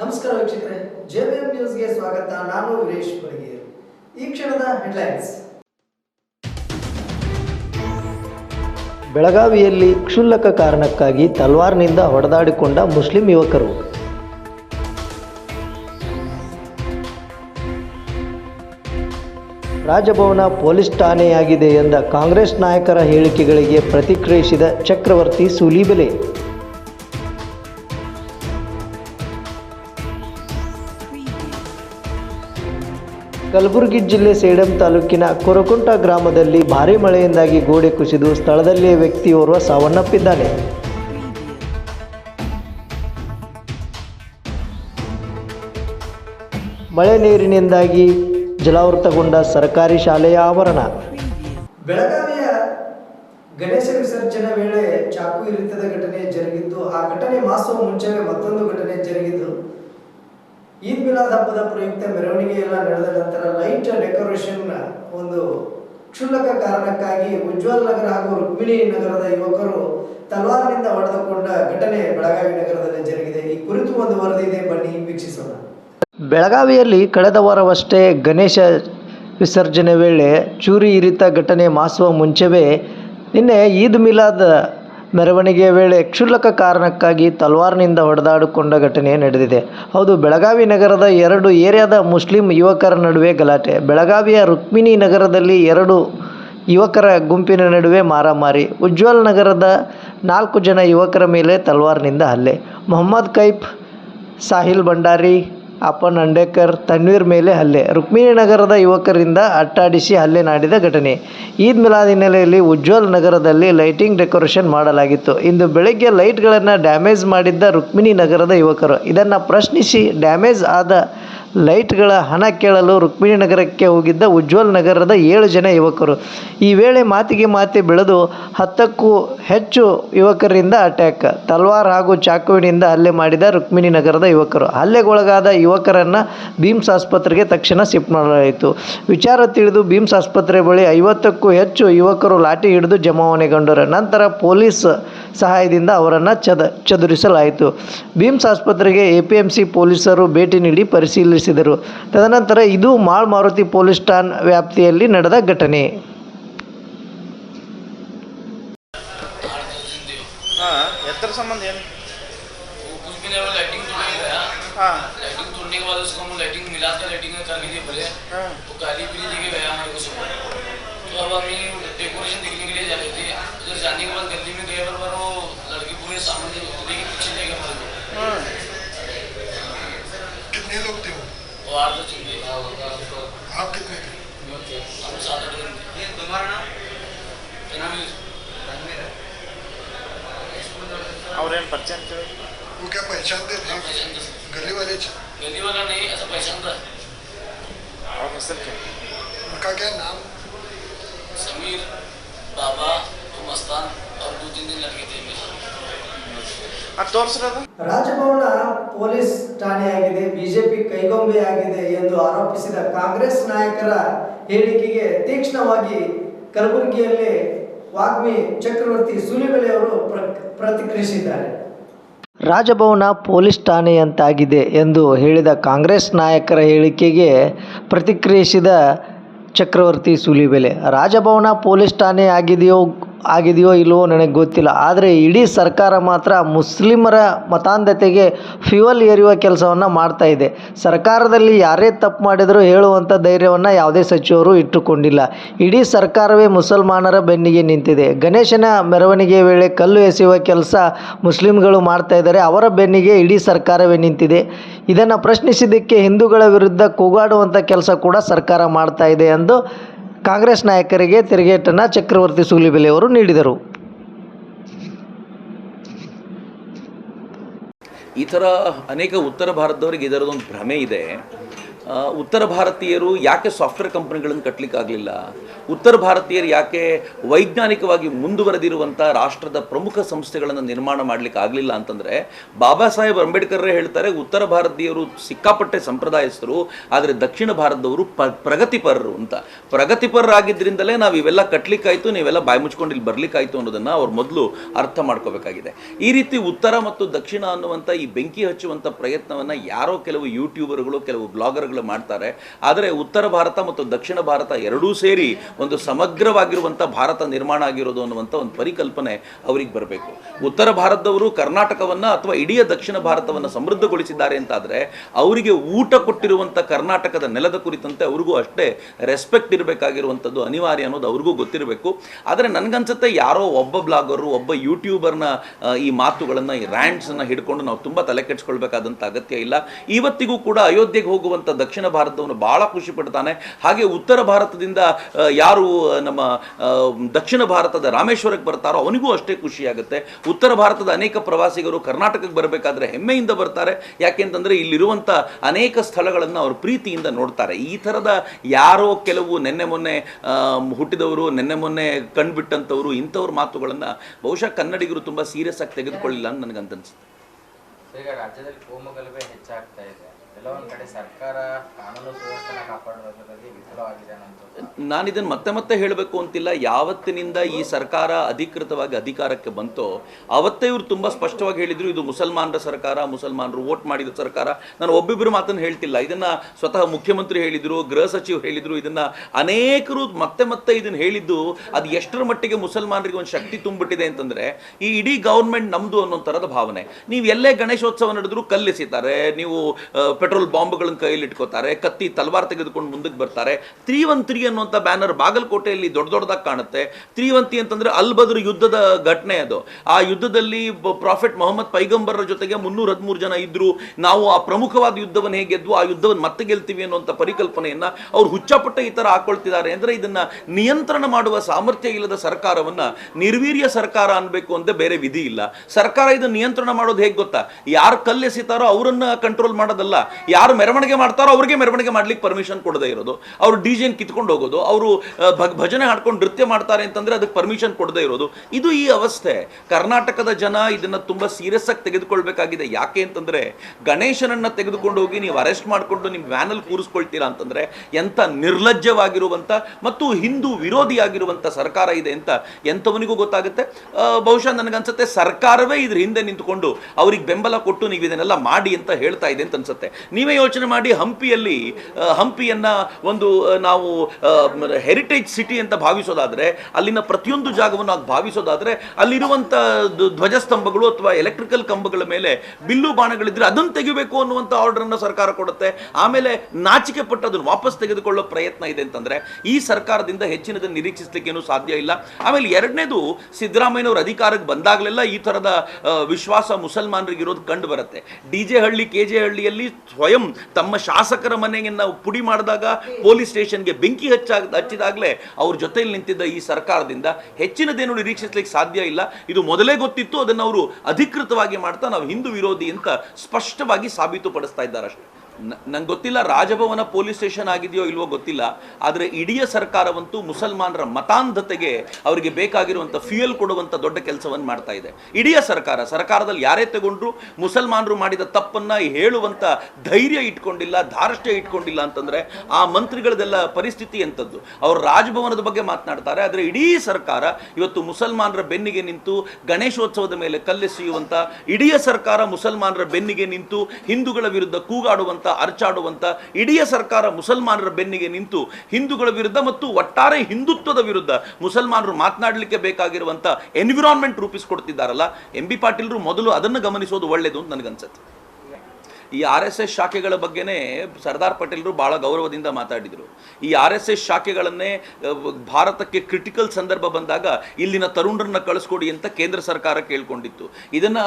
ನಮಸ್ಕಾರ ವೀಕ್ಷಕರೇ ಎಂ ನ್ಯೂಸ್ಗೆ ಸ್ವಾಗತ. ನಾನು ವೀರೇಶ್ ಬಡಗೇರ್ ಈ ಕ್ಷಣದ ಹೆಡ್ಲೈನ್ಸ್ ಬೆಳಗಾವಿಯಲ್ಲಿ ಕ್ಷುಲ್ಲಕ ಕಾರಣಕ್ಕಾಗಿ ತಲ್ವಾರ್ನಿಂದ ಹೊಡೆದಾಡಿಕೊಂಡ ಮುಸ್ಲಿಂ ಯುವಕರು. ರಾಜಭವನ ಪೊಲೀಸ್ ಠಾಣೆಯಾಗಿದೆ ಎಂದ ಕಾಂಗ್ರೆಸ್ ನಾಯಕರ ಹೇಳಿಕೆಗಳಿಗೆ ಪ್ರತಿಕ್ರಿಯಿಸಿದ ಚಕ್ರವರ್ತಿ ಸೂಲಿಬೆಲೆ. ಕಲಬುರಗಿ ಜಿಲ್ಲೆ ಸೇಡಂ ತಾಲೂಕಿನ ಕೊರಕುಂಟ ಗ್ರಾಮದಲ್ಲಿ ಭಾರಿ ಮಳೆಯಿಂದಾಗಿ ಗೋಡೆ ಕುಸಿದು ಸ್ಥಳದಲ್ಲಿಯೇ ವ್ಯಕ್ತಿಯೋರ್ವ ಸಾವನ್ನಪ್ಪಿದ್ದಾನೆ. ಮಳೆ ನೀರಿನಿಂದಾಗಿ ಜಲಾವೃತಗೊಂಡ ಸರ್ಕಾರಿ ಶಾಲೆಯ ಆವರಣ. ಬೆಳಗಾವಿಯ ಗಣೇಶ ವಿಸರ್ಜನೆ ವೇಳೆ ಚಾಕು ಇರಿತದ ಘಟನೆ ಜರುಗಿದ್ದು, ಆ ಘಟನೆ ಮಾಸುವ ಮುಂಚೆವೇ ಮತ್ತೊಂದು ಘಟನೆ ಜರುಗಿದ್ದು ಈದ್ ಮಿಲಾದ್ ಹಬ್ಬದ ಪ್ರಯುಕ್ತ ಮೆರವಣಿಗೆ ಎಲ್ಲ ನಡೆದ ನಂತರ ಲೈಟ್ ಡೆಕೋರೇಷನ್ ಒಂದು ಕ್ಷುಲ್ಲಕ ಕಾರಣಕ್ಕಾಗಿ ಉಜ್ವಲ್ ನಗರ ಹಾಗೂ ರುಕ್ಮಿಣಿ ನಗರದ ಯುವಕರು ತಲ್ವಾರ್ನಿಂದ ಹೊಡೆದುಕೊಂಡ ಘಟನೆ ಬೆಳಗಾವಿ ನಗರದಲ್ಲಿ ಜರುಗಿದೆ. ಈ ಕುರಿತು ಒಂದು ವರದಿ ಇದೆ. ಬನ್ನಿ, ವೀಕ್ಷಿಸೋಣ. ಬೆಳಗಾವಿಯಲ್ಲಿ ಕಳೆದ ವಾರವಷ್ಟೇ ಗಣೇಶ ವಿಸರ್ಜನೆ ವೇಳೆ ಚೂರಿ ಇರಿತ ಘಟನೆ ಮಾಸುವ ಮುಂಚೆವೇ ನಿನ್ನೆ ಈದ್ ಮಿಲಾದ್ ಮೆರವಣಿಗೆಯ ವೇಳೆ ಕ್ಷುಲ್ಲಕ ಕಾರಣಕ್ಕಾಗಿ ತಲ್ವಾರ್ನಿಂದ ಹೊಡೆದಾಡಿಕೊಂಡ ಘಟನೆ ನಡೆದಿದೆ. ಹೌದು, ಬೆಳಗಾವಿ ನಗರದ ಎರಡು ಏರಿಯಾದ ಮುಸ್ಲಿಂ ಯುವಕರ ನಡುವೆ ಗಲಾಟೆ. ಬೆಳಗಾವಿಯ ರುಕ್ಮಿಣಿ ನಗರದಲ್ಲಿ ಎರಡು ಯುವಕರ ಗುಂಪಿನ ನಡುವೆ ಮಾರಾಮಾರಿ. ಉಜ್ವಲ್ ನಗರದ ನಾಲ್ಕು ಜನ ಯುವಕರ ಮೇಲೆ ತಲ್ವಾರ್ನಿಂದ ಹಲ್ಲೆ. ಮೊಹಮ್ಮದ್ ಕೈಫ್, ಸಾಹಿಲ್ ಭಂಡಾರಿ ಅಪ್ಪನ್ ಅಂಡೇಕರ್ ತನ್ವೀರ್ ಮೇಲೆ ಹಲ್ಲೆ. ರುಕ್ಮಿಣಿ ನಗರದ ಯುವಕರಿಂದ ಅಟ್ಟಾಡಿಸಿ ಹಲ್ಲೆ ನಾಡಿದ ಘಟನೆ. ಈದ್ ಮಿಲಾದ್ ಹಿನ್ನೆಲೆಯಲ್ಲಿ ಉಜ್ವಲ್ ನಗರದಲ್ಲಿ ಲೈಟಿಂಗ್ ಡೆಕೋರೇಷನ್ ಮಾಡಲಾಗಿತ್ತು. ಇಂದು ಬೆಳಗ್ಗೆ ಲೈಟ್ಗಳನ್ನು ಡ್ಯಾಮೇಜ್ ಮಾಡಿದ್ದ ರುಕ್ಮಿಣಿ ನಗರದ ಯುವಕರು. ಇದನ್ನು ಪ್ರಶ್ನಿಸಿ ಡ್ಯಾಮೇಜ್ ಆದ ಲೈಟ್ಗಳ ಹಣ ಕೇಳಲು ರುಕ್ಮಿಣಿ ನಗರಕ್ಕೆ ಹೋಗಿದ್ದ ಉಜ್ವಲ್ ನಗರದ ಏಳು ಜನ ಯುವಕರು. ಈ ವೇಳೆ ಮಾತಿಗೆ ಮಾತೆ ಬೆಳೆದು ಹತ್ತಕ್ಕೂ ಹೆಚ್ಚು ಯುವಕರಿಂದ ಅಟ್ಯಾಕ್. ತಲ್ವಾರ್ ಹಾಗೂ ಚಾಕುವಿನಿಂದ ಹಲ್ಲೆ ಮಾಡಿದ ರುಕ್ಮಿಣಿ ನಗರದ ಯುವಕರು. ಹಲ್ಲೆಗೊಳಗಾದ ಯುವಕರನ್ನು ಬೀಮ್ಸ್ ಆಸ್ಪತ್ರೆಗೆ ತಕ್ಷಣ ಶಿಫ್ಟ್ ಮಾಡಲಾಯಿತು. ವಿಚಾರ ತಿಳಿದು ಬೀಮ್ಸ್ ಆಸ್ಪತ್ರೆ ಬಳಿ ಐವತ್ತಕ್ಕೂ ಹೆಚ್ಚು ಯುವಕರು ಲಾಠಿ ಹಿಡಿದು ಜಮಾವಣೆಗೊಂಡರು. ನಂತರ ಪೊಲೀಸ್ ಸಹಾಯದಿಂದ ಅವರನ್ನು ಚದ ಚದುರಿಸಲಾಯಿತು ಬೀಮ್ಸ್ ಆಸ್ಪತ್ರೆಗೆ ಎ ಪಿ ಎಂ ಸಿ ಪೊಲೀಸರು ಭೇಟಿ ನೀಡಿ ಪರಿಶೀಲಿಸಿದರು ತದನಂತರ ಇದು ಮಾಳ್ ಮಾರುತಿ ಪೊಲೀಸ್ ಠಾಣಾ ವ್ಯಾಪ್ತಿಯಲ್ಲಿ ನಡೆದ ಘಟನೆ हाँ और अभी डेकोरेशन देखने के लिए जा रहे थे जब जाने के बाद गली में गए और वो लड़की पूरे सामने होने की पीछे ले गए हाँ। कितने लोग थे वो? और तो चले आप कितने थे? हम सात आठ ये तुम्हारा नाम? और हम पहचान थे वो क्या पहचानते थे गली वाले गली वाला नहीं ऐसा पहचानता और मुसल क्या उनका क्या नाम? समीर बाबा तो मस्तान और दो तीन दिन लड़के थे मेरे साथ ಅದು ತೋರಿಸ್ರದು ರಾಜಭವನ ಪೊಲೀಸ್ ಠಾಣೆಯಾಗಿದೆ ಬಿಜೆಪಿ ಕೈಗೊಂಬೆ ಆಗಿದೆ ಎಂದು ಆರೋಪಿಸಿದ ಕಾಂಗ್ರೆಸ್ ನಾಯಕರ ಹೇಳಿಕೆಗೆ ತೀಕ್ಷ್ಣವಾಗಿ ಕಲಬುರಗಿಯಲ್ಲಿ ವಾಗ್ಮಿ ಚಕ್ರವರ್ತಿ ಸೂಲಿಬೆಲೆ ಅವರು ಪ್ರ- ಪ್ರತಿಕ್ರಿಯಿಸಿದ್ದಾರೆ ರಾಜಭವನ ಪೊಲೀಸ್ ಠಾಣೆಯಂತಾಗಿದೆ ಎಂದು ಹೇಳಿದ ಕಾಂಗ್ರೆಸ್ ನಾಯಕರ ಹೇಳಿಕೆಗೆ ಪ್ರತಿಕ್ರಿಯಿಸಿದ ಚಕ್ರವರ್ತಿ ಸೂಲಿಬೆಲೆ. ರಾಜಭವನ ಪೊಲೀಸ್ ಠಾಣೆ ಆಗಿದೆಯೋ ಆಗಿದೆಯೋ ಇಲ್ಲವೋ ನನಗೆ ಗೊತ್ತಿಲ್ಲ. ಆದರೆ ಇಡೀ ಸರ್ಕಾರ ಮಾತ್ರ ಮುಸ್ಲಿಮರ ಮತಾಂಧತೆಗೆ ಫ್ಯೂವಲ್ ಏರಿಯುವ ಕೆಲಸವನ್ನು ಮಾಡ್ತಾ ಇದೆ. ಸರ್ಕಾರದಲ್ಲಿ ಯಾರೇ ತಪ್ಪು ಮಾಡಿದರೂ ಹೇಳುವಂಥ ಧೈರ್ಯವನ್ನು ಯಾವುದೇ ಸಚಿವರು ಇಟ್ಟುಕೊಂಡಿಲ್ಲ. ಇಡೀ ಸರ್ಕಾರವೇ ಮುಸಲ್ಮಾನರ ಬೆನ್ನಿಗೆ ನಿಂತಿದೆ. ಗಣೇಶನ ಮೆರವಣಿಗೆ ವೇಳೆ ಕಲ್ಲು ಎಸೆಯುವ ಕೆಲಸ ಮುಸ್ಲಿಮ್ಗಳು ಮಾಡ್ತಾ ಇದ್ದಾರೆ. ಅವರ ಬೆನ್ನಿಗೆ ಇಡೀ ಸರ್ಕಾರವೇ ನಿಂತಿದೆ. ಇದನ್ನು ಪ್ರಶ್ನಿಸಿದ್ದಕ್ಕೆ ಹಿಂದೂಗಳ ವಿರುದ್ಧ ಕೂಗಾಡುವಂಥ ಕೆಲಸ ಕೂಡ ಸರ್ಕಾರ ಮಾಡ್ತಾ ಇದೆ ಎಂದು ಕಾಂಗ್ರೆಸ್ ನಾಯಕರಿಗೆ ತಿರುಗೇಟನ್ನು ಚಕ್ರವರ್ತಿ ಸೂಲಿಬೆಲೆಯವರು ನೀಡಿದರು. ಈ ಥರ ಅನೇಕ ಉತ್ತರ ಭಾರತದವರಿಗೆ ಇದರದೊಂದು ಭ್ರಮೆ ಇದೆ. ಉತ್ತರ ಭಾರತೀಯರು ಯಾಕೆ ಸಾಫ್ಟ್ವೇರ್ ಕಂಪನಿಗಳನ್ನು ಕಟ್ಟಲಿಕ್ಕಾಗಲಿಲ್ಲ ಉತ್ತರ ಭಾರತೀಯರು ಯಾಕೆ ವೈಜ್ಞಾನಿಕವಾಗಿ ಮುಂದುವರೆದಿರುವಂಥ ರಾಷ್ಟ್ರದ ಪ್ರಮುಖ ಸಂಸ್ಥೆಗಳನ್ನು ನಿರ್ಮಾಣ ಮಾಡಲಿಕ್ಕೆ ಆಗಲಿಲ್ಲ ಅಂತಂದರೆ ಬಾಬಾ ಸಾಹೇಬ್ ಅಂಬೇಡ್ಕರ್ರೇ ಹೇಳ್ತಾರೆ, ಉತ್ತರ ಭಾರತೀಯರು ಸಿಕ್ಕಾಪಟ್ಟೆ ಸಂಪ್ರದಾಯಸ್ಥರು, ಆದರೆ ದಕ್ಷಿಣ ಭಾರತದವರು ಪ, ಪ್ರಗತಿಪರರು ಅಂತ. ಪ್ರಗತಿಪರರಾಗಿದ್ದರಿಂದಲೇ ನಾವು ಇವೆಲ್ಲ ಕಟ್ಟಲಿಕ್ಕಾಯ್ತು ನೀವೆಲ್ಲ ಬಾಯಿ ಮುಚ್ಕೊಂಡು ಇಲ್ಲಿ ಬರಲಿಕ್ಕಾಯ್ತು ಅನ್ನೋದನ್ನು ಅವ್ರು ಮೊದಲು ಅರ್ಥ ಮಾಡ್ಕೋಬೇಕಾಗಿದೆ. ಈ ರೀತಿ ಉತ್ತರ ಮತ್ತು ದಕ್ಷಿಣ ಅನ್ನುವಂಥ ಈ ಬೆಂಕಿ ಹಚ್ಚುವಂಥ ಪ್ರಯತ್ನವನ್ನು ಯಾರೋ ಕೆಲವು ಯೂಟ್ಯೂಬರ್ಗಳು ಕೆಲವು ಬ್ಲಾಗರ್ಗಳು ಮಾಡ್ತಾರೆ. ಆದರೆ ಉತ್ತರ ಭಾರತ ಮತ್ತು ದಕ್ಷಿಣ ಭಾರತ ಎರಡೂ ಸೇರಿ ಒಂದು ಸಮಗ್ರವಾಗಿರುವಂಥ ಭಾರತ ನಿರ್ಮಾಣ ಆಗಿರೋದು ಅನ್ನುವಂಥ ಒಂದು ಪರಿಕಲ್ಪನೆ ಅವರಿಗೆ ಬರಬೇಕು. ಉತ್ತರ ಭಾರತದವರು ಕರ್ನಾಟಕವನ್ನು ಅಥವಾ ಇಡೀ ದಕ್ಷಿಣ ಭಾರತವನ್ನು ಸಮೃದ್ಧಗೊಳಿಸಿದ್ದಾರೆ ಅಂತಾದರೆ ಅವರಿಗೆ ಊಟ ಕೊಟ್ಟಿರುವಂಥ ಕರ್ನಾಟಕದ ನೆಲದ ಕುರಿತಂತೆ ಅವ್ರಿಗೂ ಅಷ್ಟೇ ರೆಸ್ಪೆಕ್ಟ್ ಇರಬೇಕಾಗಿರುವಂಥದ್ದು ಅನಿವಾರ್ಯ ಅನ್ನೋದು ಅವ್ರಿಗೂ ಗೊತ್ತಿರಬೇಕು. ಆದರೆ ನನಗನ್ಸುತ್ತೆ ಯಾರೋ ಒಬ್ಬ ಬ್ಲಾಗರು, ಒಬ್ಬ ಯೂಟ್ಯೂಬರ್ನ ಈ ಮಾತುಗಳನ್ನು, ಈ ರ್ಯಾಂಡ್ಸನ್ನು ಹಿಡ್ಕೊಂಡು ನಾವು ತುಂಬ ತಲೆ ಕೆಡಿಸ್ಕೊಳ್ಬೇಕಾದಂಥ ಅಗತ್ಯ ಇಲ್ಲ. ಇವತ್ತಿಗೂ ಕೂಡ ಅಯೋಧ್ಯೆಗೆ ಹೋಗುವಂಥ ದಕ್ಷಿಣ ಭಾರತವನ್ನು ಭಾಳ ಖುಷಿ ಪಡ್ತಾನೆ. ಹಾಗೆ ಉತ್ತರ ಭಾರತದಿಂದ ಯಾರು ನಮ್ಮ ದಕ್ಷಿಣ ಭಾರತದ ರಾಮೇಶ್ವರಕ್ಕೆ ಬರ್ತಾರೋ ಅವನಿಗೂ ಅಷ್ಟೇ ಖುಷಿಯಾಗುತ್ತೆ. ಉತ್ತರ ಭಾರತದ ಅನೇಕ ಪ್ರವಾಸಿಗರು ಕರ್ನಾಟಕಕ್ಕೆ ಬರಬೇಕಾದ್ರೆ ಹೆಮ್ಮೆಯಿಂದ ಬರ್ತಾರೆ. ಯಾಕೆಂತಂದರೆ ಇಲ್ಲಿರುವಂಥ ಅನೇಕ ಸ್ಥಳಗಳನ್ನು ಅವರು ಪ್ರೀತಿಯಿಂದ ನೋಡ್ತಾರೆ. ಈ ಥರದ ಯಾರೋ ಕೆಲವು ನೆನ್ನೆ ಮೊನ್ನೆ ಹುಟ್ಟಿದವರು, ನೆನ್ನೆ ಮೊನ್ನೆ ಕಂಡುಬಿಟ್ಟಂಥವರು, ಇಂಥವ್ರ ಮಾತುಗಳನ್ನು ಬಹುಶಃ ಕನ್ನಡಿಗರು ತುಂಬ ಸೀರಿಯಸ್ ಆಗಿ ತೆಗೆದುಕೊಳ್ಳಿಲ್ಲ ಅಂತ ನನಗಂತನಿಸುತ್ತೆ ರಾಜ್ಯದಲ್ಲಿ ಕೋಮಗಲಭೆ ಹೆಚ್ಚಾಗ್ತಾ ಇದೆ. ಕೆಲವೊಂದ್ ಕಡೆ ಸರ್ಕಾರ ಕಾನೂನು ಸುವ್ಯವಸ್ಥೆನ ಕಾಪಾಡುವುದರಲ್ಲಿ ವಿಫಲವಾಗಿದೆ ಅನ್ನೋದು ನಾನು ಇದನ್ನು ಮತ್ತೆ ಮತ್ತೆ ಹೇಳಬೇಕು ಅಂತಿಲ್ಲ, ಯಾವತ್ತಿನಿಂದ ಈ ಸರ್ಕಾರ ಅಧಿಕೃತವಾಗಿ ಅಧಿಕಾರಕ್ಕೆ ಬಂತೋ, ಅವತ್ತೇ ಇವರು ತುಂಬ ಸ್ಪಷ್ಟವಾಗಿ ಹೇಳಿದರು, ಇದು ಮುಸಲ್ಮಾನರ ಸರ್ಕಾರ, ಮುಸಲ್ಮಾನರು ವೋಟ್ ಮಾಡಿದ ಸರ್ಕಾರ. ನಾನು ಒಬ್ಬಿಬ್ಬರು ಮಾತನ್ನು ಹೇಳ್ತಿಲ್ಲ. ಇದನ್ನು ಸ್ವತಃ ಮುಖ್ಯಮಂತ್ರಿ ಹೇಳಿದರು, ಗೃಹ ಸಚಿವರು ಹೇಳಿದರು, ಇದನ್ನು ಅನೇಕರು ಮತ್ತೆ ಮತ್ತೆ ಇದನ್ನು ಹೇಳಿದ್ದು, ಅದು ಎಷ್ಟರ ಮಟ್ಟಿಗೆ ಮುಸಲ್ಮಾನರಿಗೆ ಒಂದು ಶಕ್ತಿ ತುಂಬಿಟ್ಟಿದೆ ಅಂತಂದರೆ, ಈ ಇಡೀ ಗೌರ್ಮೆಂಟ್ ನಮ್ಮದು ಅನ್ನೋ ಥರದ ಭಾವನೆ. ನೀವು ಎಲ್ಲೇ ಗಣೇಶೋತ್ಸವ ನಡೆದರೂ ಕಲ್ಲೆಸಿತಾರೆ, ನೀವು ಪೆಟ್ರೋಲ್ ಬಾಂಬ್ಗಳನ್ನು ಇಟ್ಕೋತಾರೆ ಕತ್ತಿ ತಲವಾರ್ ತೆಗೆದುಕೊಂಡು ಮುಂದಕ್ಕೆ ಬರ್ತಾರೆ ತ್ರೀ ಒನ್ ತ್ರೀ ಅನ್ನುವಂಥ ಬ್ಯಾನರ್ ಬಾಗಲಕೋಟೆಯಲ್ಲಿ ದೊಡ್ಡ ದೊಡ್ಡದಾಗಿ ಕಾಣುತ್ತೆ. ತ್ರೀವಂತಿ ಅಂತಂದ್ರೆ ಅಲ್ಬದ್ರ ಯುದ್ಧದ ಘಟನೆ ಅದು. ಆ ಯುದ್ಧದಲ್ಲಿ ಪ್ರಾಫೆಟ್ ಮೊಹಮ್ಮದ್ ಪೈಗಂಬರರ ಜೊತೆಗೆ ಮುನ್ನೂರ ಹದಿಮೂರು ಜನ ಇದ್ದರು ನಾವು ಆ ಪ್ರಮುಖವಾದ ಯುದ್ಧವನ್ನು ಹೇಗೆ ಗೆದ್ದು ಆ ಯುದ್ಧವನ್ನು ಮತ್ತೆ ಗೆಲ್ತೀವಿ ಅನ್ನುವಂಥ ಪರಿಕಲ್ಪನೆಯನ್ನ ಅವ್ರು ಹುಚ್ಚಪಟ್ಟ ಈ ಥರ ಹಾಕೊಳ್ತಿದ್ದಾರೆ. ಅಂದ್ರೆ ಇದನ್ನ ನಿಯಂತ್ರಣ ಮಾಡುವ ಸಾಮರ್ಥ್ಯ ಇಲ್ಲದ ಸರ್ಕಾರವನ್ನ ನಿರ್ವೀರ್ಯ ಸರ್ಕಾರ ಅನ್ಬೇಕು ಅಂತ ಬೇರೆ ವಿಧಿ ಇಲ್ಲ. ಸರ್ಕಾರ ಇದನ್ನು ನಿಯಂತ್ರಣ ಮಾಡೋದು ಹೇಗೆ ಗೊತ್ತಾ? ಯಾರು ಕಲ್ಲೆಸಿತಾರೋ ಅವರನ್ನು ಕಂಟ್ರೋಲ್ ಮಾಡೋದಲ್ಲ. ಯಾರು ಮೆರವಣಿಗೆ ಮಾಡ್ತಾರೋ ಅವ್ರಿಗೆ ಮೆರವಣಿಗೆ ಮಾಡ್ಲಿಕ್ಕೆ ಪರ್ಮಿಷನ್ ಕೊಡದೇ ಇರೋದು. ಅವ್ರು ಡಿ ಜೆನ್ ಕಿತ್ಕೊಂಡು ಹೋಗೋದು, ಅವರು ಭಜನೆ ಹಾಡ್ಕೊಂಡು ನೃತ್ಯ ಮಾಡ್ತಾರೆ ಅಂತಂದ್ರೆ ಅದಕ್ಕೆ ಪರ್ಮಿಷನ್ ಕೊಡದೇ ಇರೋದು. ಇದು ಈ ಅವಸ್ಥೆ. ಕರ್ನಾಟಕದ ಜನ ಇದನ್ನ ತುಂಬಾ ಸೀರಿಯಸ್ ಆಗಿ ತೆಗೆದುಕೊಳ್ಬೇಕಾಗಿದೆ. ಯಾಕೆ ಅಂತಂದ್ರೆ, ಗಣೇಶನನ್ನ ತೆಗೆದುಕೊಂಡು ಹೋಗಿ ನೀವು ಅರೆಸ್ಟ್ ಮಾಡಿಕೊಂಡು ನಿಮ್ಮ ವ್ಯಾನಲ್ಲಿ ಕೂರಿಸ್ಕೊಳ್ತೀರಾ ಅಂತಂದ್ರೆ ಎಂತ ನಿರ್ಲಜ್ಜವಾಗಿರುವಂತ ಮತ್ತು ಹಿಂದೂ ವಿರೋಧಿಯಾಗಿರುವಂತ ಸರ್ಕಾರ ಇದೆ ಅಂತ ಎಂಥವನಿಗೂ ಗೊತ್ತಾಗುತ್ತೆ. ಬಹುಶಃ ನನಗನ್ಸುತ್ತೆ ಸರ್ಕಾರವೇ ಇದ್ರ ಹಿಂದೆ ನಿಂತುಕೊಂಡು ಅವ್ರಿಗೆ ಬೆಂಬಲ ಕೊಟ್ಟು ನೀವು ಇದನ್ನೆಲ್ಲ ಮಾಡಿ ಅಂತ ಹೇಳ್ತಾ ಇದೆ ಅಂತ ಅನ್ಸುತ್ತೆ. ನೀವೇ ಯೋಚನೆ ಮಾಡಿ ಹಂಪಿಯಲ್ಲಿ ಹಂಪಿಯನ್ನ ಒಂದು ನಾವು ಹೆರಿಟೇಜ್ ಸಿಟಿ ಅಂತ ಭಾವಿಸೋದಾದ್ರೆ ಅಲ್ಲಿನ ಪ್ರತಿಯೊಂದು ಜಾಗವನ್ನು ನಾವು ಭಾವಿಸೋದಾದ್ರೆ ಅಲ್ಲಿರುವಂಥ ಧ್ವಜಸ್ತಂಭಗಳು ಅಥವಾ ಎಲೆಕ್ಟ್ರಿಕಲ್ ಕಂಬಗಳ ಮೇಲೆ ಬಿಲ್ಲು ಬಾಣಗಳಿದ್ರೆ ಅದನ್ನು ತೆಗಿಬೇಕು ಅನ್ನುವಂಥ ಆರ್ಡರ್ ಅನ್ನ ಸರ್ಕಾರ ಕೊಡುತ್ತೆ. ಆಮೇಲೆ ನಾಚಿಕೆ ಪಟ್ಟು ಅದನ್ನು ವಾಪಸ್ ತೆಗೆದುಕೊಳ್ಳೋ ಪ್ರಯತ್ನ ಇದೆ ಅಂತಂದ್ರೆ ಈ ಸರ್ಕಾರದಿಂದ ಹೆಚ್ಚಿನದನ್ನು ನಿರೀಕ್ಷಿಸಲಿಕ್ಕೇನು ಸಾಧ್ಯ ಇಲ್ಲ. ಆಮೇಲೆ ಎರಡನೇದು ಸಿದ್ದರಾಮಯ್ಯನವರು ಅಧಿಕಾರಕ್ಕೆ ಬಂದಾಗಲೆಲ್ಲ ಈ ಥರದ ವಿಶ್ವಾಸ ಮುಸಲ್ಮಾನರಿಗೆ ಇರೋದು ಕಂಡು ಬರುತ್ತೆ. D J Halli K J ಹಳ್ಳಿಯಲ್ಲಿ ಸ್ವಯಂ ತಮ್ಮ ಶಾಸಕರ ಮನೆಗೆ ನಾವು ಪುಡಿ ಮಾಡಿದಾಗ ಪೊಲೀಸ್ ಸ್ಟೇಷನ್ಗೆ ಬೆಂಕಿ ಹಚ್ಚಾಗ ಹಚ್ಚಿದಾಗಲೇ ಅವ್ರ ಜೊತೆಯಲ್ಲಿ ನಿಂತಿದ್ದ ಈ ಸರ್ಕಾರದಿಂದ ಹೆಚ್ಚಿನದೇನು ನಿರೀಕ್ಷಿಸಲಿಕ್ಕೆ ಸಾಧ್ಯ ಇಲ್ಲ. ಇದು ಮೊದಲೇ ಗೊತ್ತಿತ್ತು, ಅದನ್ನು ಅವರು ಅಧಿಕೃತವಾಗಿ ಮಾಡ್ತಾ ನಾವು ಹಿಂದೂ ವಿರೋಧಿ ಅಂತ ಸ್ಪಷ್ಟವಾಗಿ ಸಾಬೀತುಪಡಿಸ್ತಾ ಇದ್ದಾರೆ ಅಷ್ಟೇ ನಂಗೆ ಗೊತ್ತಿಲ್ಲ ರಾಜಭವನ ಪೊಲೀಸ್ ಸ್ಟೇಷನ್ ಆಗಿದೆಯೋ ಇಲ್ವೋ ಗೊತ್ತಿಲ್ಲ, ಆದರೆ ಇಡೀ ಸರ್ಕಾರವಂತೂ ಮುಸಲ್ಮಾನರ ಮತಾಂಧತೆಗೆ ಅವರಿಗೆ ಬೇಕಾಗಿರುವಂಥ ಫ್ಯೂಯಲ್ ಕೊಡುವಂಥ ದೊಡ್ಡ ಕೆಲಸವನ್ನು ಮಾಡ್ತಾ ಇದೆ. ಇಡೀ ಸರ್ಕಾರ, ಸರ್ಕಾರದಲ್ಲಿ ಯಾರೇ ತಗೊಂಡ್ರು ಮುಸಲ್ಮಾನರು ಮಾಡಿದ ತಪ್ಪನ್ನ ಹೇಳುವಂಥ ಧೈರ್ಯ ಇಟ್ಕೊಂಡಿಲ್ಲ, ಧಾರಷ್ಟ್ಯ ಇಟ್ಕೊಂಡಿಲ್ಲ ಅಂತಂದ್ರೆ ಆ ಮಂತ್ರಿಗಳದೆಲ್ಲ ಪರಿಸ್ಥಿತಿ ಎಂಥದ್ದು ಅವರು ರಾಜಭವನದ ಬಗ್ಗೆ ಮಾತನಾಡ್ತಾರೆ, ಆದರೆ ಇಡೀ ಸರ್ಕಾರ ಇವತ್ತು ಮುಸಲ್ಮಾನರ ಬೆನ್ನಿಗೆ ನಿಂತು ಗಣೇಶೋತ್ಸವದ ಮೇಲೆ ಕಲ್ಲೆಸೆಯುವಂಥ ಇಡೀ ಸರ್ಕಾರ ಮುಸಲ್ಮಾನರ ಬೆನ್ನಿಗೆ ನಿಂತು ಹಿಂದೂಗಳ ವಿರುದ್ಧ ಕೂಗಾಡುವಂಥ ಅರ್ಚಾಡುವಂಥ ಇಡೀ ಸರ್ಕಾರ ಮುಸಲ್ಮಾನರ ಬೆನ್ನಿಗೆ ನಿಂತು ಹಿಂದೂಗಳ ವಿರುದ್ಧ ಮತ್ತು ಒಟ್ಟಾರೆ ಹಿಂದುತ್ವದ ವಿರುದ್ಧ ಮುಸಲ್ಮಾನರು ಮಾತನಾಡಲಿಕ್ಕೆ ಬೇಕಾಗಿರುವಂಥ ಎನ್ವಿರಾನ್ಮೆಂಟ್ ರೂಪಿಸಿಕೊಡ್ತಿದ್ದಾರಲ್ಲ ಎಂ ಬಿ ಪಾಟೀಲ್ರು ಮೊದಲು ಅದನ್ನು ಗಮನಿಸೋದು ಒಳ್ಳೆಯದು ಅಂತ ನನಗನ್ಸುತ್ತೆ. ಈ ಆರ್ ಎಸ್ ಎಸ್ ಶಾಖೆಗಳ ಬಗ್ಗೆನೇ ಸರ್ದಾರ್ ಪಟೇಲರು ಭಾಳ ಗೌರವದಿಂದ ಮಾತಾಡಿದರು. ಈ ಆರ್ ಎಸ್ ಎಸ್ ಶಾಖೆಗಳನ್ನೇ ಭಾರತಕ್ಕೆ ಕ್ರಿಟಿಕಲ್ ಸಂದರ್ಭ ಬಂದಾಗ ಇಲ್ಲಿನ ತರುಣರನ್ನ ಕಳಿಸ್ಕೊಡಿ ಅಂತ ಕೇಂದ್ರ ಸರ್ಕಾರ ಕೇಳ್ಕೊಂಡಿತ್ತು. ಇದನ್ನ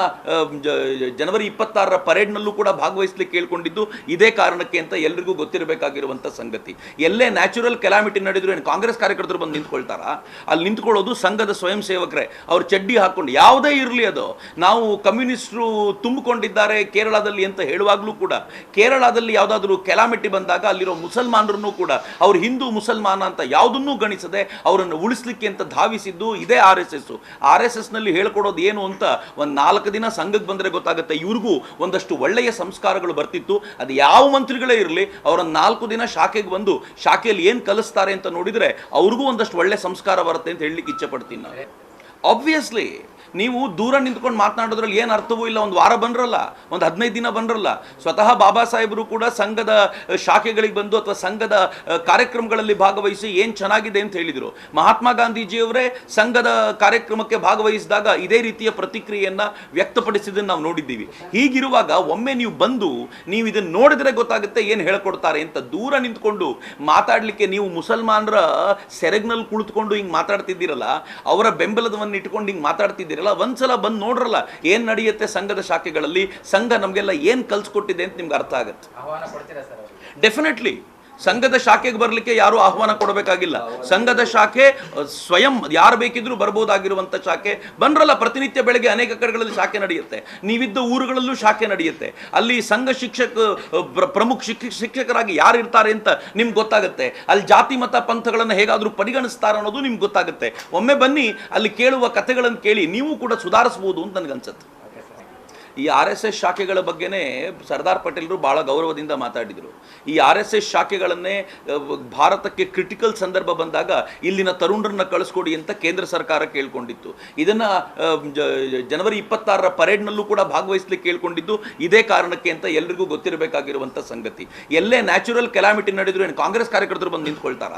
ಜನವರಿ ಇಪ್ಪತ್ತಾರರ ಪರೇಡ್ನಲ್ಲೂ ಕೂಡ ಭಾಗವಹಿಸ್ಲಿಕ್ಕೆ ಕೇಳ್ಕೊಂಡಿದ್ದು ಇದೇ ಕಾರಣಕ್ಕೆ ಅಂತ ಎಲ್ರಿಗೂ ಗೊತ್ತಿರಬೇಕಾಗಿರುವಂಥ ಸಂಗತಿ. ಎಲ್ಲೇ ನ್ಯಾಚುರಲ್ ಕೆಲಾಮಿಟಿ ನಡೆದ್ರು ಏನು, ಕಾಂಗ್ರೆಸ್ ಕಾರ್ಯಕರ್ತರು ಬಂದು ನಿಂತ್ಕೊಳ್ತಾರ? ಅಲ್ಲಿ ನಿಂತ್ಕೊಳ್ಳೋದು ಸಂಘದ ಸ್ವಯಂ ಸೇವಕರೇ. ಅವ್ರು ಚಡ್ಡಿ ಹಾಕೊಂಡು ಯಾವುದೇ ಇರಲಿ ಅದು. ನಾವು ಕಮ್ಯುನಿಸ್ಟ್ರು ತುಂಬಿಕೊಂಡಿದ್ದಾರೆ ಕೇರಳದಲ್ಲಿ ಅಂತ ಹೇಳುವಾಗ ಹೇಳುವಾಗಲೂ ಕೂಡ ಕೇರಳದಲ್ಲಿ ಯಾವುದಾದ್ರೂ ಕೆಲಾಮಿಟಿ ಬಂದಾಗ ಅಲ್ಲಿರೋ ಮುಸಲ್ಮಾನರನ್ನು ಕೂಡ ಅವರು ಹಿಂದೂ ಮುಸಲ್ಮಾನ ಅಂತ ಯಾವುದನ್ನೂ ಗಣಿಸದೆ ಅವರನ್ನು ಉಳಿಸ್ಲಿಕ್ಕೆ ಅಂತ ಧಾವಿಸಿದ್ದು ಇದೇ R S S. R S ಎಸ್ನಲ್ಲಿ ಹೇಳ್ಕೊಡೋದು ಏನು ಅಂತ ಒಂದು ನಾಲ್ಕು ದಿನ ಸಂಘಕ್ಕೆ ಬಂದರೆ ಗೊತ್ತಾಗುತ್ತೆ. ಇವ್ರಿಗೂ ಒಂದಷ್ಟು ಒಳ್ಳೆಯ ಸಂಸ್ಕಾರಗಳು ಬರ್ತಿತ್ತು. ಅದು ಯಾವ ಮಂತ್ರಿಗಳೇ ಇರಲಿ, ಅವರನ್ನು ನಾಲ್ಕು ದಿನ ಶಾಖೆಗೆ ಬಂದು ಶಾಖೆಯಲ್ಲಿ ಏನು ಕಲಿಸ್ತಾರೆ ಅಂತ ನೋಡಿದರೆ ಅವ್ರಿಗೂ ಒಂದಷ್ಟು ಒಳ್ಳೆ ಸಂಸ್ಕಾರ ಬರುತ್ತೆ ಅಂತ ಹೇಳಲಿಕ್ಕೆ ಇಚ್ಛೆ ಪಡ್ತೀನಿ ನಾನು. ಆಬ್ವಿಯಸ್ಲಿ ನೀವು ದೂರ ನಿಂತ್ಕೊಂಡು ಮಾತನಾಡೋದ್ರಲ್ಲಿ ಏನು ಅರ್ಥವೂ ಇಲ್ಲ. ಒಂದು ವಾರ ಬಂದ್ರಲ್ಲ, ಒಂದು ಹದಿನೈದು ದಿನ ಬಂದ್ರಲ್ಲ. ಸ್ವತಃ ಬಾಬಾ ಸಾಹೇಬರು ಕೂಡ ಸಂಘದ ಶಾಖೆಗಳಿಗೆ ಬಂದು ಅಥವಾ ಸಂಘದ ಕಾರ್ಯಕ್ರಮಗಳಲ್ಲಿ ಭಾಗವಹಿಸಿ ಏನು ಚೆನ್ನಾಗಿದೆ ಅಂತ ಹೇಳಿದರು. ಮಹಾತ್ಮ ಗಾಂಧೀಜಿಯವರೇ ಸಂಘದ ಕಾರ್ಯಕ್ರಮಕ್ಕೆ ಭಾಗವಹಿಸಿದಾಗ ಇದೇ ರೀತಿಯ ಪ್ರತಿಕ್ರಿಯೆಯನ್ನು ವ್ಯಕ್ತಪಡಿಸಿದ್ದನ್ನು ನಾವು ನೋಡಿದ್ದೀವಿ. ಹೀಗಿರುವಾಗ ಒಮ್ಮೆ ನೀವು ಬಂದು ನೀವು ಇದನ್ನು ನೋಡಿದ್ರೆ ಗೊತ್ತಾಗುತ್ತೆ ಏನು ಹೇಳ್ಕೊಡ್ತಾರೆ ಅಂತ ದೂರ ನಿಂತ್ಕೊಂಡು ಮಾತಾಡಲಿಕ್ಕೆ ನೀವು ಮುಸಲ್ಮಾನರ ಸೆರೆಗ್ನಲ್ಲಿ ಕುಳಿತುಕೊಂಡು ಹಿಂಗೆ ಮಾತಾಡ್ತಿದ್ದೀರಲ್ಲ, ಅವರ ಬೆಂಬಲದವನ್ನು ಇಟ್ಕೊಂಡು ಹಿಂಗೆ ಮಾತಾಡ್ತಿದ್ದೀರಲ್ಲ ಒಂದ್ಸಲ ಬಂದು ನೋಡ್ರಲ್ಲ ಏನು ನಡೆಯುತ್ತೆ ಸಂಘದ ಶಾಖೆಗಳಲ್ಲಿ ಸಂಘ ನಮಗೆಲ್ಲ ಏನು ಕಲ್ಸ್ಕೊಟ್ಟಿದೆ ಅಂತ ನಿಮ್ಗೆ ಅರ್ಥ ಆಗುತ್ತೆ. ಡೆಫಿನೆಟ್ಲಿ ಸಂಘದ ಶಾಖೆಗೆ ಬರಲಿಕ್ಕೆ ಯಾರು ಆಹ್ವಾನ ಕೊಡಬೇಕಾಗಿಲ್ಲ. ಸಂಘದ ಶಾಖೆ ಸ್ವಯಂ ಯಾರು ಬೇಕಿದ್ರೂ ಬರ್ಬೋದಾಗಿರುವಂಥ ಶಾಖೆ. ಬಂದ್ರಲ್ಲ, ಪ್ರತಿನಿತ್ಯ ಬೆಳಗ್ಗೆ ಅನೇಕ ಕಡೆಗಳಲ್ಲಿ ಶಾಖೆ ನಡೆಯುತ್ತೆ. ನೀವಿದ್ದ ಊರುಗಳಲ್ಲೂ ಶಾಖೆ ನಡೆಯುತ್ತೆ. ಅಲ್ಲಿ ಸಂಘ ಶಿಕ್ಷಕ ಪ್ರ- ಪ್ರಮುಖ ಶಿಕ್ಷಕ ಶಿಕ್ಷಕರಾಗಿ ಯಾರು ಇರ್ತಾರೆ ಅಂತ ನಿಮ್ಗೆ ಗೊತ್ತಾಗುತ್ತೆ. ಅಲ್ಲಿ ಜಾತಿ, ಮತ, ಪಂಥಗಳನ್ನು ಹೇಗಾದರೂ ಪರಿಗಣಿಸ್ತಾರೆ ಅನ್ನೋದು ನಿಮ್ಗೆ ಗೊತ್ತಾಗುತ್ತೆ. ಒಮ್ಮೆ ಬನ್ನಿ, ಅಲ್ಲಿ ಕೇಳುವ ಕಥೆಗಳನ್ನು ಕೇಳಿ ನೀವು ಕೂಡ ಸುಧಾರಿಸಬಹುದು ಅಂತ ನನಗನ್ಸುತ್ತೆ. ಈ ಆರ್ ಎಸ್ ಎಸ್ ಶಾಖೆಗಳ ಬಗ್ಗೆನೇ ಸರ್ದಾರ್ ಪಟೇಲರು ಭಾಳ ಗೌರವದಿಂದ ಮಾತಾಡಿದರು. ಈ ಆರ್ ಎಸ್ ಎಸ್ ಶಾಖೆಗಳನ್ನೇ ಭಾರತಕ್ಕೆ ಕ್ರಿಟಿಕಲ್ ಸಂದರ್ಭ ಬಂದಾಗ ಇಲ್ಲಿನ ತರುಣರನ್ನ ಕಳಿಸ್ಕೊಡಿ ಅಂತ ಕೇಂದ್ರ ಸರ್ಕಾರ ಕೇಳ್ಕೊಂಡಿತ್ತು. ಇದನ್ನು ಜನವರಿ ಇಪ್ಪತ್ತಾರರ ಪರೇಡ್ನಲ್ಲೂ ಕೂಡ ಭಾಗವಹಿಸ್ಲಿಕ್ಕೆ ಕೇಳ್ಕೊಂಡಿದ್ದು ಇದೇ ಕಾರಣಕ್ಕೆ ಅಂತ ಎಲ್ರಿಗೂ ಗೊತ್ತಿರಬೇಕಾಗಿರುವಂಥ ಸಂಗತಿ. ಎಲ್ಲೇ ನ್ಯಾಚುರಲ್ ಕೆಲಾಮಿಟಿ ನಡೆದ್ರು ಏನು, ಕಾಂಗ್ರೆಸ್ ಕಾರ್ಯಕರ್ತರು ಬಂದು ನಿಂತ್ಕೊಳ್ತಾರ?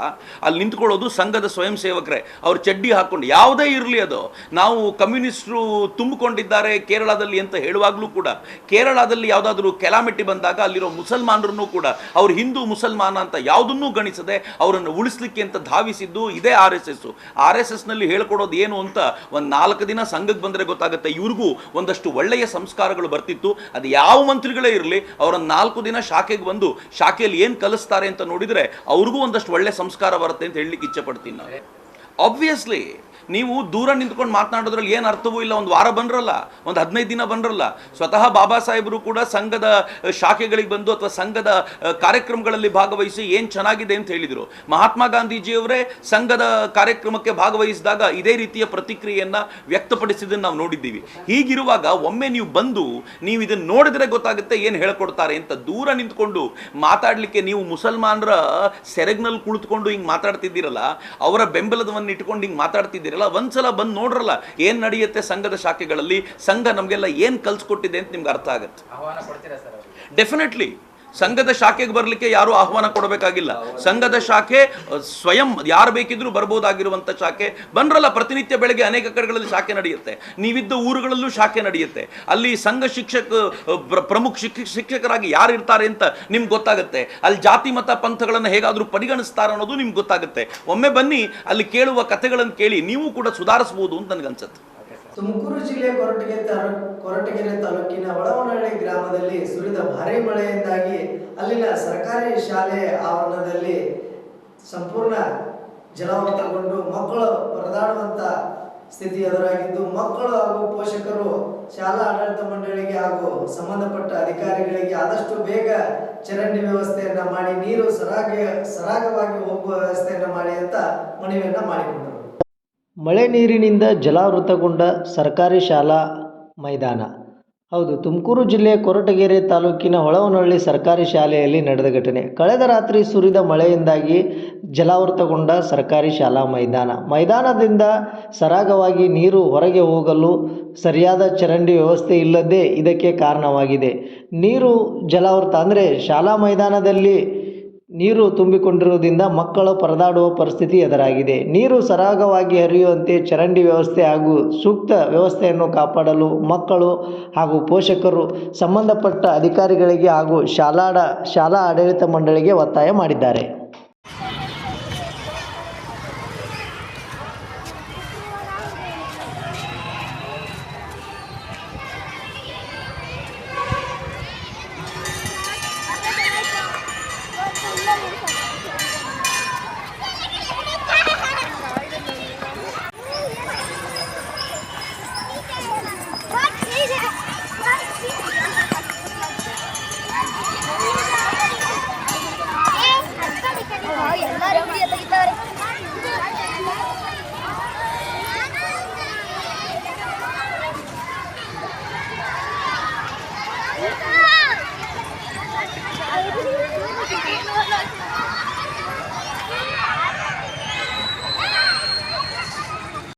ಅಲ್ಲಿ ನಿಂತ್ಕೊಳ್ಳೋದು ಸಂಘದ ಸ್ವಯಂ ಸೇವಕರೇ. ಅವ್ರು ಚಡ್ಡಿ ಹಾಕೊಂಡು, ಯಾವುದೇ ಇರಲಿ ಅದು. ನಾವು ಕಮ್ಯುನಿಸ್ಟ್ರು ತುಂಬಿಕೊಂಡಿದ್ದಾರೆ ಕೇರಳದಲ್ಲಿ ಅಂತ ಹೇಳುವಾಗಲೂ ಕೂಡ, ಕೇರಳದಲ್ಲಿ ಯಾವುದಾದ್ರೂ ಕೆಲಾಮಿಟಿ ಬಂದಾಗ ಅಲ್ಲಿರೋ ಮುಸಲ್ಮಾನರನ್ನು ಕೂಡ, ಅವರು ಹಿಂದೂ ಮುಸಲ್ಮಾನ ಅಂತ ಯಾವುದನ್ನೂ ಗಣಿಸದೆ ಅವರನ್ನು ಉಳಿಸ್ಲಿಕ್ಕೆ ಅಂತ ಧಾವಿಸಿದ್ದು ಇದೇ R S S. R S ಎಸ್ನಲ್ಲಿ ಹೇಳ್ಕೊಡೋದು ಏನು ಅಂತ ಒಂದು ನಾಲ್ಕು ದಿನ ಸಂಘಕ್ಕೆ ಬಂದರೆ ಗೊತ್ತಾಗುತ್ತೆ. ಇವ್ರಿಗೂ ಒಂದಷ್ಟು ಒಳ್ಳೆಯ ಸಂಸ್ಕಾರಗಳು ಬರ್ತಿತ್ತು. ಅದು ಯಾವ ಮಂತ್ರಿಗಳೇ ಇರಲಿ, ಅವರನ್ನು ನಾಲ್ಕು ದಿನ ಶಾಖೆಗೆ ಬಂದು ಶಾಖೆಯಲ್ಲಿ ಏನು ಕಲಿಸ್ತಾರೆ ಅಂತ ನೋಡಿದರೆ ಅವ್ರಿಗೂ ಒಂದಷ್ಟು ಒಳ್ಳೆಯ ಸಂಸ್ಕಾರ ಬರುತ್ತೆ ಅಂತ ಹೇಳಲಿಕ್ಕೆ ಇಚ್ಛೆ ಪಡ್ತೀನಿ ನಾವು ಆಬ್ವಿಯಸ್ಲಿ ನೀವು ದೂರ ನಿಂತ್ಕೊಂಡು ಮಾತನಾಡೋದ್ರಲ್ಲಿ ಏನು ಅರ್ಥವೂ ಇಲ್ಲ. ಒಂದು ವಾರ ಬಂದ್ರಲ್ಲ, ಒಂದು ಹದಿನೈದು ದಿನ ಬಂದ್ರಲ್ಲ. ಸ್ವತಃ ಬಾಬಾ ಸಾಹೇಬರು ಕೂಡ ಸಂಘದ ಶಾಖೆಗಳಿಗೆ ಬಂದು ಅಥವಾ ಸಂಘದ ಕಾರ್ಯಕ್ರಮಗಳಲ್ಲಿ ಭಾಗವಹಿಸಿ ಏನು ಚೆನ್ನಾಗಿದೆ ಅಂತ ಹೇಳಿದರು. ಮಹಾತ್ಮ ಗಾಂಧೀಜಿಯವರೇ ಸಂಘದ ಕಾರ್ಯಕ್ರಮಕ್ಕೆ ಭಾಗವಹಿಸಿದಾಗ ಇದೇ ರೀತಿಯ ಪ್ರತಿಕ್ರಿಯೆಯನ್ನು ವ್ಯಕ್ತಪಡಿಸಿದ್ದನ್ನು ನಾವು ನೋಡಿದ್ದೀವಿ. ಹೀಗಿರುವಾಗ ಒಮ್ಮೆ ನೀವು ಬಂದು ನೀವು ಇದನ್ನು ನೋಡಿದ್ರೆ ಗೊತ್ತಾಗುತ್ತೆ ಏನು ಹೇಳ್ಕೊಡ್ತಾರೆ ಅಂತ ದೂರ ನಿಂತ್ಕೊಂಡು ಮಾತಾಡಲಿಕ್ಕೆ ನೀವು ಮುಸಲ್ಮಾನರ ಸೆರೆಗ್ನಲ್ಲಿ ಕುಳಿತುಕೊಂಡು ಹಿಂಗೆ ಮಾತಾಡ್ತಿದ್ದೀರಲ್ಲ, ಅವರ ಬೆಂಬಲದವನ್ನು ಇಟ್ಕೊಂಡು ಹಿಂಗೆ ಮಾತಾಡ್ತಿದ್ದೀರಲ್ಲ ಒಂದ್ಸಲ ಬಂದು ನೋಡ್ರಲ್ಲ ಏನು ನಡೆಯುತ್ತೆ ಸಂಘದ ಶಾಖೆಗಳಲ್ಲಿ ಸಂಘ ನಮಗೆಲ್ಲ ಏನು ಕಲ್ಸ್ಕೊಟ್ಟಿದೆ ಅಂತ ನಿಮ್ಗೆ ಅರ್ಥ ಆಗುತ್ತೆ. ಡೆಫಿನೆಟ್ಲಿ ಸಂಘದ ಶಾಖೆಗೆ ಬರಲಿಕ್ಕೆ ಯಾರು ಆಹ್ವಾನ ಕೊಡಬೇಕಾಗಿಲ್ಲ. ಸಂಘದ ಶಾಖೆ ಸ್ವಯಂ ಯಾರು ಬೇಕಿದ್ರೂ ಬರ್ಬೋದಾಗಿರುವಂಥ ಶಾಖೆ. ಬಂದ್ರಲ್ಲ, ಪ್ರತಿನಿತ್ಯ ಬೆಳಗ್ಗೆ ಅನೇಕ ಕಡೆಗಳಲ್ಲಿ ಶಾಖೆ ನಡೆಯುತ್ತೆ. ನೀವಿದ್ದ ಊರುಗಳಲ್ಲೂ ಶಾಖೆ ನಡೆಯುತ್ತೆ. ಅಲ್ಲಿ ಸಂಘ ಶಿಕ್ಷಕ ಪ್ರ- ಪ್ರಮುಖ ಶಿಕ್ಷಕರಾಗಿ ಯಾರು ಇರ್ತಾರೆ ಅಂತ ನಿಮ್ಗೆ ಗೊತ್ತಾಗುತ್ತೆ. ಅಲ್ಲಿ ಜಾತಿ, ಮತ, ಪಂಥಗಳನ್ನು ಹೇಗಾದರೂ ಪರಿಗಣಿಸ್ತಾರ ಅನ್ನೋದು ನಿಮ್ಗೆ ಗೊತ್ತಾಗುತ್ತೆ. ಒಮ್ಮೆ ಬನ್ನಿ, ಅಲ್ಲಿ ಕೇಳುವ ಕಥೆಗಳನ್ನು ಕೇಳಿ ನೀವು ಕೂಡ ಸುಧಾರಿಸಬಹುದು ಅಂತ ನನಗನ್ಸುತ್ತೆ. ತುಮಕೂರು ಜಿಲ್ಲೆ ಕೊರಟಗೆರೆ ತಾಲೂಕು ಕೊರಟಗೆರೆ ತಾಲೂಕಿನ ಒಳವನಹಳ್ಳಿ ಗ್ರಾಮದಲ್ಲಿ ಸುರಿದ ಭಾರಿ ಮಳೆಯಿಂದಾಗಿ ಅಲ್ಲಿನ ಸರ್ಕಾರಿ ಶಾಲೆ ಆವರಣದಲ್ಲಿ ಸಂಪೂರ್ಣ ಜಲಾವೃತಗೊಂಡು ಮಕ್ಕಳು ಪರದಾಡುವಂತ ಸ್ಥಿತಿ ಎದುರಾಗಿದ್ದು, ಮಕ್ಕಳು ಹಾಗೂ ಪೋಷಕರು ಶಾಲಾ ಆಡಳಿತ ಮಂಡಳಿಗೆ ಹಾಗೂ ಸಂಬಂಧಪಟ್ಟ ಅಧಿಕಾರಿಗಳಿಗೆ ಆದಷ್ಟು ಬೇಗ ಚರಂಡಿ ವ್ಯವಸ್ಥೆಯನ್ನ ಮಾಡಿ, ನೀರು ಸರಾಗ, ಸರಾಗವಾಗಿ ಹೋಗುವ ವ್ಯವಸ್ಥೆಯನ್ನ ಮಾಡಿ ಅಂತ ಮನವಿಯನ್ನ ಮಾಡಿಕೊಂಡರು. ಮಳೆ ನೀರಿನಿಂದ ಜಲಾವೃತಗೊಂಡ ಸರ್ಕಾರಿ ಶಾಲಾ ಮೈದಾನ. ಹೌದು, ತುಮಕೂರು ಜಿಲ್ಲೆಯ ಕೊರಟಗೆರೆ ತಾಲೂಕಿನ ಹೊಳವನಹಳ್ಳಿ ಸರ್ಕಾರಿ ಶಾಲೆಯಲ್ಲಿ ನಡೆದ ಘಟನೆ. ಕಳೆದ ರಾತ್ರಿ ಸುರಿದ ಮಳೆಯಿಂದಾಗಿ ಜಲಾವೃತಗೊಂಡ ಸರ್ಕಾರಿ ಶಾಲಾ ಮೈದಾನ. ಮೈದಾನದಿಂದ ಸರಾಗವಾಗಿ ನೀರು ಹೊರಗೆ ಹೋಗಲು ಸರಿಯಾದ ಚರಂಡಿ ವ್ಯವಸ್ಥೆ ಇಲ್ಲದೇ ಇದಕ್ಕೆ ಕಾರಣವಾಗಿದೆ. ನೀರು, ಜಲಾವೃತ ಅಂದರೆ ಶಾಲಾ ಮೈದಾನದಲ್ಲಿ ನೀರು ತುಂಬಿಕೊಂಡಿರುವುದರಿಂದ ಮಕ್ಕಳು ಪರದಾಡುವ ಪರಿಸ್ಥಿತಿ ಎದುರಾಗಿದೆ. ನೀರು ಸರಾಗವಾಗಿ ಹರಿಯುವಂತೆ ಚರಂಡಿ ವ್ಯವಸ್ಥೆ ಹಾಗೂ ಸೂಕ್ತ ವ್ಯವಸ್ಥೆಯನ್ನು ಕಾಪಾಡಲು ಮಕ್ಕಳು ಹಾಗೂ ಪೋಷಕರು ಸಂಬಂಧಪಟ್ಟ ಅಧಿಕಾರಿಗಳಿಗೆ ಹಾಗೂ ಶಾಲಾಡ, ಶಾಲಾ ಆಡಳಿತ ಮಂಡಳಿಗೆ ಒತ್ತಾಯ ಮಾಡಿದ್ದಾರೆ.